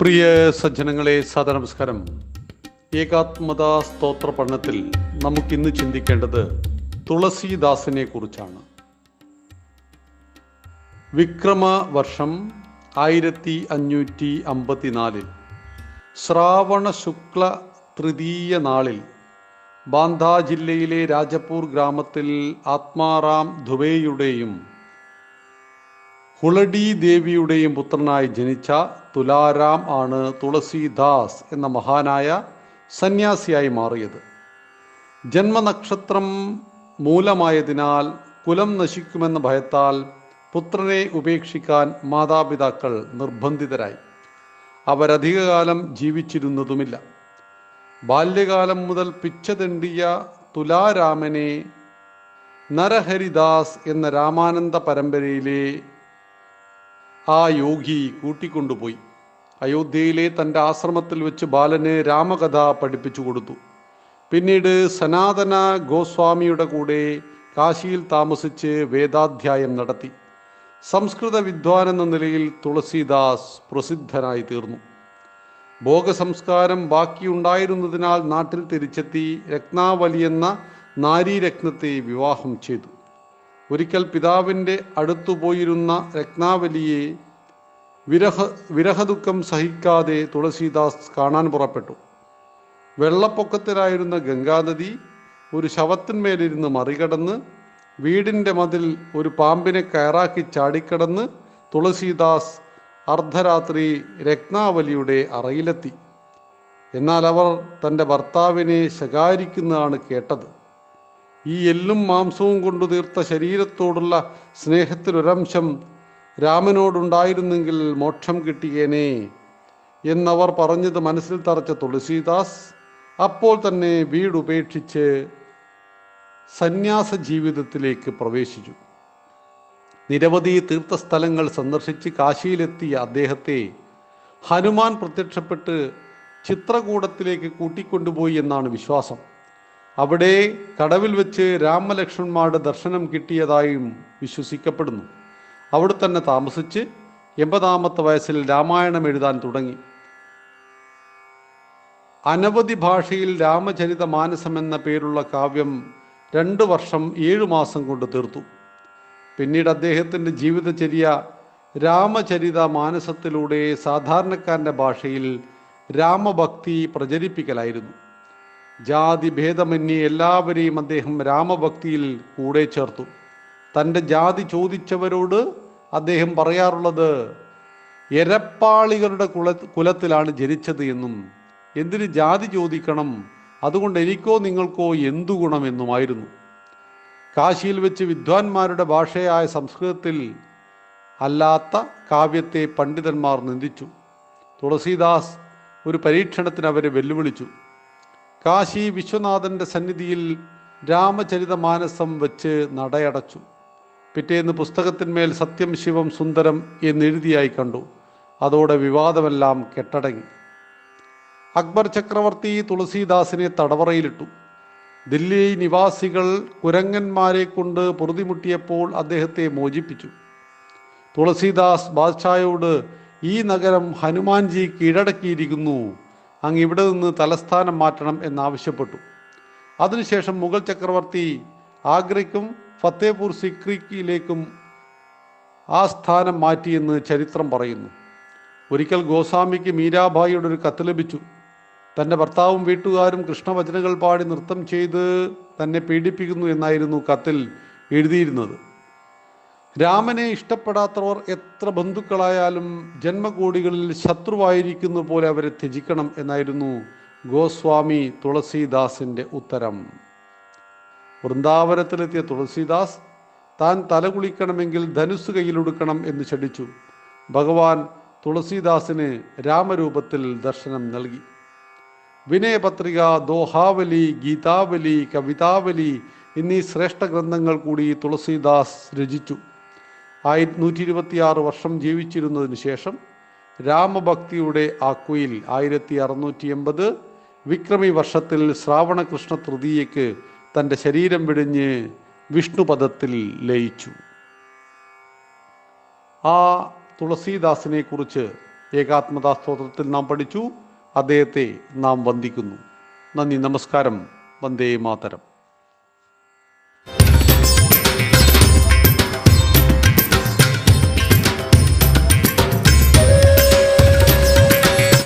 പ്രിയ സജ്ജനങ്ങളെ സദനമസ്കാരം. ഏകാത്മത സ്തോത്ര പഠനത്തിൽ നമുക്കിന്ന് ചിന്തിക്കേണ്ടത് തുളസീദാസിനെ കുറിച്ചാണ് വിക്രമ വർഷം ആയിരത്തി അഞ്ഞൂറ്റി അമ്പത്തിനാലിൽ ശ്രാവണ ശുക്ല തൃതീയ നാളിൽ ബാന്ധ ജില്ലയിലെ രാജപൂർ ഗ്രാമത്തിൽ ആത്മാറാം ധുബേയുടെയും ഹുളഡി ദേവിയുടെയും പുത്രനായി ജനിച്ച തുലാരാം ആണ് തുളസിദാസ് എന്ന മഹാനായ സന്യാസിയായി മാറിയത്. ജന്മനക്ഷത്രം മൂലമായതിനാൽ കുലം നശിക്കുമെന്ന ഭയത്താൽ പുത്രനെ ഉപേക്ഷിക്കാൻ മാതാപിതാക്കൾ നിർബന്ധിതരായി. അവരധികകാലം ജീവിച്ചിരുന്നതുമില്ല. ബാല്യകാലം മുതൽ പിച്ചതെണ്ടിയ തുലാരാമനെ നരഹരിദാസ് എന്ന രാമാനന്ദ പരമ്പരയിലെ ആ യോഗി കൂട്ടിക്കൊണ്ടുപോയി. അയോധ്യയിലെ തന്റെ ആശ്രമത്തിൽ വെച്ച് ബാലനെ രാമകഥ പഠിപ്പിച്ചു കൊടുത്തു. പിന്നീട് സനാതന ഗോസ്വാമിയുടെ കൂടെ കാശിയിൽ താമസിച്ച് വേദാധ്യായം നടത്തി. സംസ്കൃത വിദ്വാൻ എന്ന നിലയിൽ തുളസീദാസ് പ്രസിദ്ധനായി തീർന്നു. ഭോഗസംസ്കാരം ബാക്കിയുണ്ടായിരുന്നതിനാൽ നാട്ടിൽ തിരിച്ചെത്തി രത്നാവലി എന്ന നാരീരത്നത്തെ വിവാഹം ചെയ്തു. ഒരിക്കൽ പിതാവിന്റെ അടുത്തു പോയിരുന്ന രത്നാവലിയെ വിരഹ വിരഹദുഃഖം സഹിക്കാതെ തുളസീദാസ് കാണാൻ പുറപ്പെട്ടു. വെള്ളപ്പൊക്കത്തിലായിരുന്ന ഗംഗാനദി ഒരു ശവത്തിന്മേലിരുന്ന് മറികടന്ന് വീടിന്റെ മതിൽ ഒരു പാമ്പിനെ കയറാക്കി ചാടിക്കടന്ന് തുളസീദാസ് അർദ്ധരാത്രി രത്നാവലിയുടെ അറയിലെത്തി. എന്നാൽ അവർ തന്റെ ഭർത്താവിനെ ശകാരിക്കുന്നതാണ് കേട്ടത്. ഈ എല്ലും മാംസവും കൊണ്ടു തീർത്ത ശരീരത്തോടുള്ള സ്നേഹത്തിലൊരംശം രാമനോടുണ്ടായിരുന്നെങ്കിൽ മോക്ഷം കിട്ടിയേനെ എന്നവർ പറഞ്ഞത് മനസ്സിൽ തറച്ച തുളസീദാസ് അപ്പോൾ തന്നെ വീടുപേക്ഷിച്ച് സന്യാസ ജീവിതത്തിലേക്ക് പ്രവേശിച്ചു. നിരവധി തീർത്ഥസ്ഥലങ്ങൾ സന്ദർശിച്ച് കാശിയിലെത്തിയ അദ്ദേഹത്തെ ഹനുമാൻ പ്രത്യക്ഷപ്പെട്ട് ചിത്രകൂടത്തിലേക്ക് കൂട്ടിക്കൊണ്ടുപോയി എന്നാണ് വിശ്വാസം. അവിടെ കടവിൽ വെച്ച് രാമലക്ഷ്മണന്മാരുടെ ദർശനം കിട്ടിയതായും വിശ്വസിക്കപ്പെടുന്നു. അവിടെ തന്നെ താമസിച്ച് എൺപതാമത്തെ വയസ്സിൽ രാമായണം എഴുതാൻ തുടങ്ങി. അനവധി ഭാഷയിൽ രാമചരിത മാനസം എന്ന പേരുള്ള കാവ്യം രണ്ട് വർഷം ഏഴു മാസം കൊണ്ട് തീർത്തു. പിന്നീട് അദ്ദേഹത്തിന്റെ ജീവിതചര്യ രാമചരിത മാനസത്തിലൂടെ സാധാരണക്കാരന്റെ ഭാഷയിൽ രാമഭക്തി പ്രചരിപ്പിക്കലായിരുന്നു. ജാതി ഭേദമന്യേ എല്ലാവരെയും അദ്ദേഹം രാമഭക്തിയിൽ കൂടെ ചേർത്തു. തന്റെ ജാതി ചോദിച്ചവരോട് അദ്ദേഹം പറയാറുള്ളത് എരപ്പാളികളുടെ കുല കുലത്തിലാണ് ജനിച്ചത് എന്നും എന്തിന് ജാതി ചോദിക്കണം അതുകൊണ്ട് എനിക്കോ നിങ്ങൾക്കോ എന്തു ഗുണമെന്നുമായിരുന്നു കാശിയിൽ വെച്ച് വിദ്വാൻമാരുടെ ഭാഷയായ സംസ്കൃതത്തിൽ അല്ലാത്ത കാവ്യത്തെ പണ്ഡിതന്മാർ നിന്ദിച്ചു. തുളസീദാസ് ഒരു പരീക്ഷണത്തിന് അവരെ വെല്ലുവിളിച്ചു. കാശി വിശ്വനാഥന്റെ സന്നിധിയിൽ രാമചരിതമാനസം വെച്ച് നടയടച്ചു. പിറ്റേന്ന് പുസ്തകത്തിന്മേൽ സത്യം ശിവം സുന്ദരം എന്നെഴുതിയായി കണ്ടു. അതോടെ വിവാദമെല്ലാം കെട്ടടങ്ങി. അക്ബർ ചക്രവർത്തി തുളസീദാസിനെ തടവറയിലിട്ടു. ദില്ലി നിവാസികൾ കുരങ്ങന്മാരെ കൊണ്ട് പൊറുതിമുട്ടിയപ്പോൾ അദ്ദേഹത്തെ മോചിപ്പിച്ചു. തുളസീദാസ് ബാദ്ഷായോട് ഈ നഗരം ഹനുമാൻജി കീഴടക്കിയിരിക്കുന്നു അങ്ങ് ഇവിടെ നിന്ന് തലസ്ഥാനം മാറ്റണം എന്നാവശ്യപ്പെട്ടു. അതിനുശേഷം മുഗൾ ചക്രവർത്തി ആഗ്രയ്ക്കും ഫത്തേപൂർ സിക്രിക്കിലേക്കും ആ സ്ഥാനം മാറ്റിയെന്ന് ചരിത്രം പറയുന്നു. ഒരിക്കൽ ഗോസ്വാമിക്ക് മീരാഭായിയുടെ ഒരു കത്ത് ലഭിച്ചു. തന്റെ ഭർത്താവും വീട്ടുകാരും കൃഷ്ണവചനകൾ പാടി നൃത്തം ചെയ്ത് തന്നെ പീഡിപ്പിക്കുന്നു എന്നായിരുന്നു കത്തിൽ എഴുതിയിരുന്നത്. രാമനെ ഇഷ്ടപ്പെടാത്തവർ എത്ര ബന്ധുക്കളായാലും ജന്മകോടികളിൽ ശത്രുവായിരിക്കുന്ന പോലെ അവരെ ത്യജിക്കണം എന്നായിരുന്നു ഗോസ്വാമി തുളസീദാസിന്റെ ഉത്തരം. വൃന്ദാവനത്തിലെത്തിയ തുളസീദാസ് താൻ തലകുളിക്കണമെങ്കിൽ ധനുസ് കയ്യിലൊടുക്കണം എന്ന് ശഠിച്ചു. ഭഗവാൻ തുളസീദാസിന് രാമരൂപത്തിൽ ദർശനം നൽകി. വിനയപത്രിക ദോഹാവലി ഗീതാവലി കവിതാവലി എന്നീ ശ്രേഷ്ഠ ഗ്രന്ഥങ്ങൾ കൂടി തുളസീദാസ് രചിച്ചു. ആയിരത്തി നൂറ്റി ഇരുപത്തിയാറ് വർഷം ജീവിച്ചിരുന്നതിന് ശേഷം രാമഭക്തിയുടെ ആ കുയിൽ ആയിരത്തി അറുന്നൂറ്റി എൺപത് വിക്രമി വർഷത്തിൽ ശ്രാവണകൃഷ്ണ തൃതീയയ്ക്ക് തന്റെ ശരീരം വിടിഞ്ഞ് വിഷ്ണുപദത്തിൽ ലയിച്ചു. ആ തുളസീദാസിനെ കുറിച്ച് ഏകാത്മതാ സ്തോത്രത്തിൽ നാം പഠിച്ചു. അദ്ദേഹത്തെ നാം വന്ദിക്കുന്നു. നന്ദി നമസ്കാരം. വന്ദേ മാതരം.